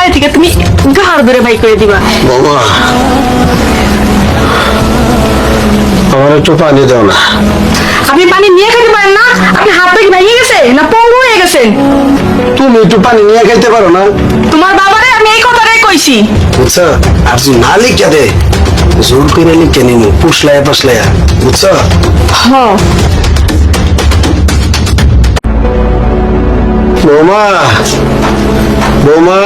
বাড়ি থেকে তুমি ঘাড় ধরে বাই করে দিবা। বাবা আমার একটু পানি দাও না। আপনি পানি নিয়ে খেতে পারেন না আপনি হাত থেকে ভেঙে গেছে না পঙ্গু হয়ে গেছেন তুমি একটু পানি নিয়ে খাইতে পারো না। তোমার বাবারে আমি এই কথাটাই কইছি। বুঝছ? আর তুই না লিখে দে। জোর করে লিখে নিমু পুষলায়া পাসলায়া বুঝছ? হ বৌমা বৌমা।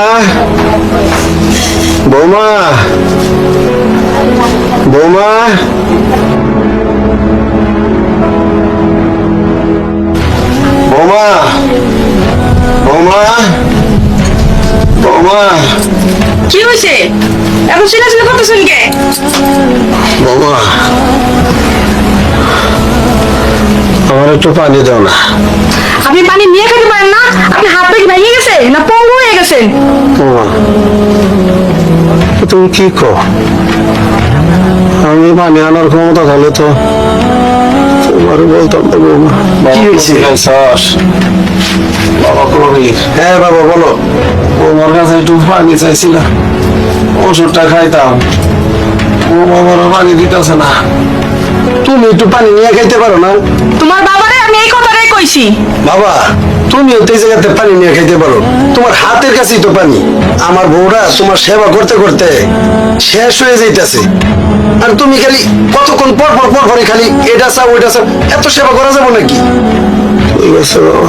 বৌমা। বৌমা। বৌমা। বৌমা। বৌমা। কি হয়েছে এখন শুনে শুনে করতেছেন কে? বৌমা। আমার একটু পানি দাও না। আপনি পানি নিয়ে খেতে পারেন না আপনি হাত থেকে ভেঙে গেছে না পঙ্গু হয়ে গেছেন তুমি কি কো আমি পানি আনার ক্ষমতা তাহলে তো তোমার বলতাম না বৌমা। কি হয়েছে? বাবা কবির হ্যাঁ বাবা বলো। বৌমার কাছে একটু পানি চাইছিলাম। ওষুধটা খাইতাম। ও বাবার পানি দিতেছে না। তুমি একটু পানি নিয়ে খাইতে পারো না? তোমার বাবারে আমি এই কথাটাই কইছি। বাবা তুমিও তো এই জায়গাতে পানি নিয়ে খাইতে পারো। তোমার হাতের কাছেই তো পানি। আমার বউরা তোমার সেবা করতে করতে শেষ হয়ে যাইতেছে। আর তুমি খালি কতক্ষণ পর পর পর পরে খালি এটা চাও ওইটা চাও এত সেবা করা যাব নাকি? ঠিক আছে বাবা।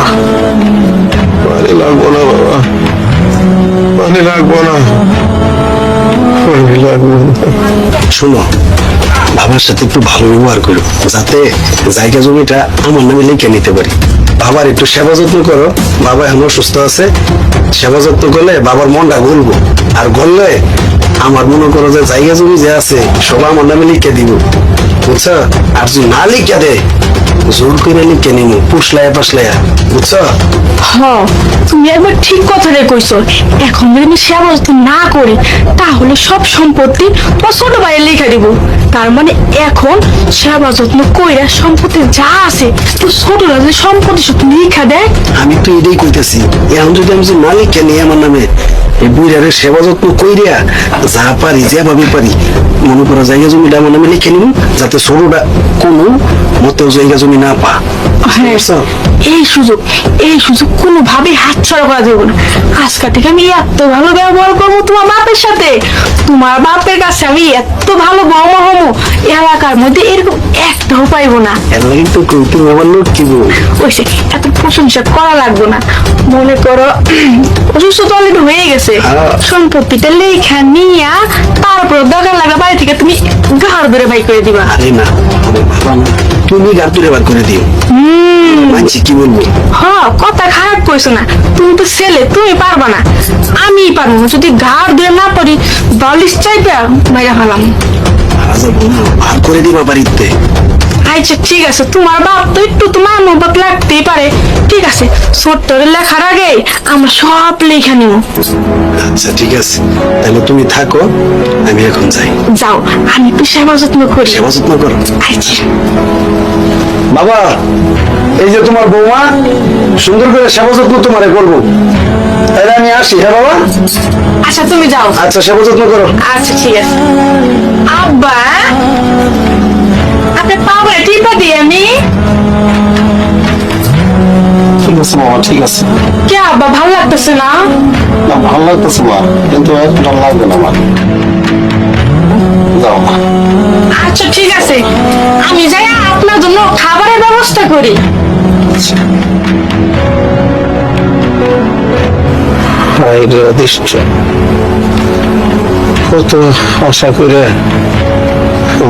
পানি লাগবো না বাবা। পানি লাগবো না। পানি লাগবো না। শোনো বাবার সাথে একটু ভালো ব্যবহার করো, যাতে জায়গা জমিটা আমার নামে লিখে নিতে পারি। বাবার একটু সেবা যত্ন করো, বাবা এখন সুস্থ আছে, সেবা যত্ন করলে বাবার মনটা ঘুরবো। আর ঘুরলে আমার মনে করো যে জায়গা জমি যে আছে সবাই আমার নামে লিখে দিব। বুঝছ? আর যদি না লিখে দে জোর করে লিখে পুষলায়া পাসলায়া বুঝছ? হ তুমি একবার ঠিক কথাটাই কইছো। এখন যদি আমি সেবা যত্ন না করি তাহলে সব সম্পত্তি তোমার ছোট ভাইয়ের লিখে দিব। তার মানে এখন সেবা যত্ন কইরা সম্পত্তি যা আছে তো ছোটরা যদি সম্পত্তি সব লিখা দেয় আমি তো এটাই কইতেছি এখন যদি আমি যে মালিক কেন আমার নামে এই বুড়ারে সেবা যত্ন কইরা যা পারি যেভাবে পারি মনে করো জায়গা জমিটা নামে লিখে নিব যাতে ছোটটা কোনো মতেও জায়গা জমি না পা? এই সুযোগ এই সুযোগ কোনোভাবেই হাতছাড়া করা যাবে না। আজকাল থেকে আমি এত ভালো ব্যবহার করব তোমার বাপের সাথে? তোমার বাপের কাছে আমি এত ভালো বৌমা হব এলাকার মধ্যে এরকম একটাও পাইবো না। এর লাগি তো কই তুমি আমার লোক কি বল ওইসে এত প্রশংসা করা লাগবে না। মনে করো অসুস্থ তো অলরেডি হয়ে গেছে। হ্যাঁ। সম্পত্তিটা লেখা নিয়া তারপর দরকার লাগা বাড়ি থেকে তুমি ঘাড় ধরে বাই করে দিবা। আরে না তুমি গার তুলে বার করে দিও। মানছি কি বলব? হ কথা খারাপ কইছো না তুমি তো ছেলে তুমি পারবা না। আমি পারব। যদি ঘাড় ধরে না পারি বালিশ চাইবে মাইরা ফেলাম। আচ্ছা ভাগ করে দিবা বাড়িতে। আচ্ছা ঠিক আছে তোমার বাপ তো একটু তোমার মহব্বত লাগতেই পারে। ঠিক আছে ছোট্ট লেখার আগে আমরা সব লেখা নিব। আচ্ছা ঠিক আছে। তাহলে তুমি থাকো আমি এখন যাই। যাও আমি একটু সেবা যত্ন করি। সেবা যত্ন করো। আচ্ছা বাবা এই যে তোমার বৌমা সুন্দর করে সেবা যত্ন তোমারে করব। তাহলে আমি আসি হ্যাঁ বাবা? আচ্ছা তুমি যাও। আচ্ছা সেবা যত্ন করো। আচ্ছা ঠিক আছে। আব্বা ঠিক আছে বাবা ঠিক আছে। কে আব্বা ভালো লাগতেছে না? না ভালো লাগতেছে মা কিন্তু একটা লাগবে না আমার যাও মা। আচ্ছা ঠিক আছে। আমি যাই আপনার জন্য খাবারের ব্যবস্থা করি। কত আশা করে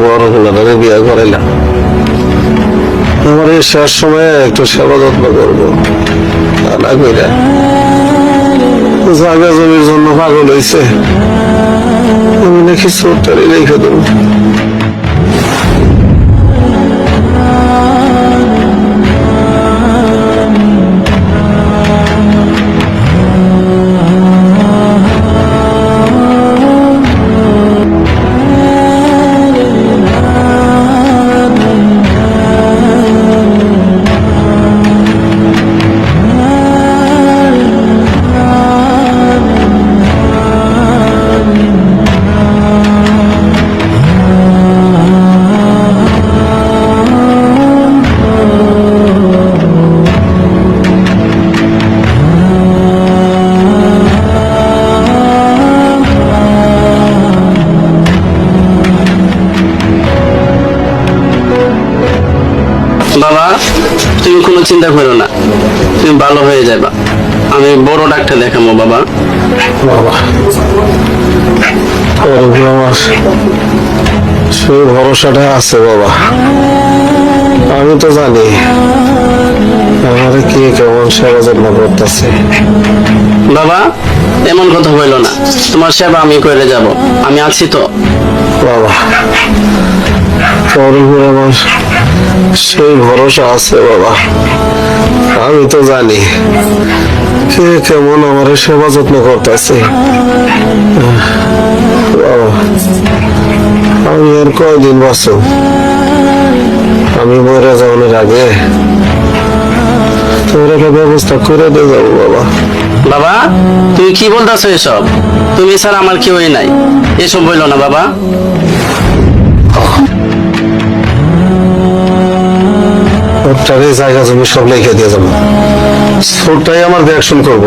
বড় গুলারে বিয়ে করাইলাম। এই শেষ সময়ে একটু সেবা যত্ন করব। না জায়গা জমির জন্য পাগল হয়েছে আমি নাকি চোরটারি রেখে দেবো। চিন্তা করো না। তুমি ভালো হয়ে যাবা। আমি বড় ডাক্তার দেখাবো, বাবা। বাবা সেই ভরসাটা আছে, বাবা। আমি তো জানি আমারে কে কেমন সেবা যত্ন করতেছে? বাবা এমন কথা বলল না। তোমার সেবা আমি করে যাব। আমি আছি তো। বাবা তোর উপর আমার সেই ভরসা আছে বাবা। আমি তো জানি কে কেমন আমার সেবা যত্ন করতেছে। বাবা আমি আর কয়দিন বাঁচো আমি মরে যাওয়ার আগে একটা ব্যবস্থা করে দিয়ে যাব বাবা। বাবা তুমি কি বলতেছো এসব? তুমি স্যার আমার কেউই নাই। এসব বলল না বাবা। জায়গা জমি সব লিখে দিয়ে যাব। আমার করব।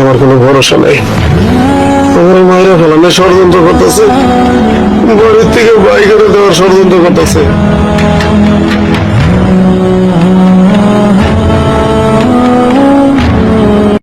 আমার কোনো ভরসা নেই। আমার মায়েরা ফেলানো ষড়যন্ত্র করতেছে। বাড়ির থেকে বাই করে দেওয়ার ষড়যন্ত্র করতেছে।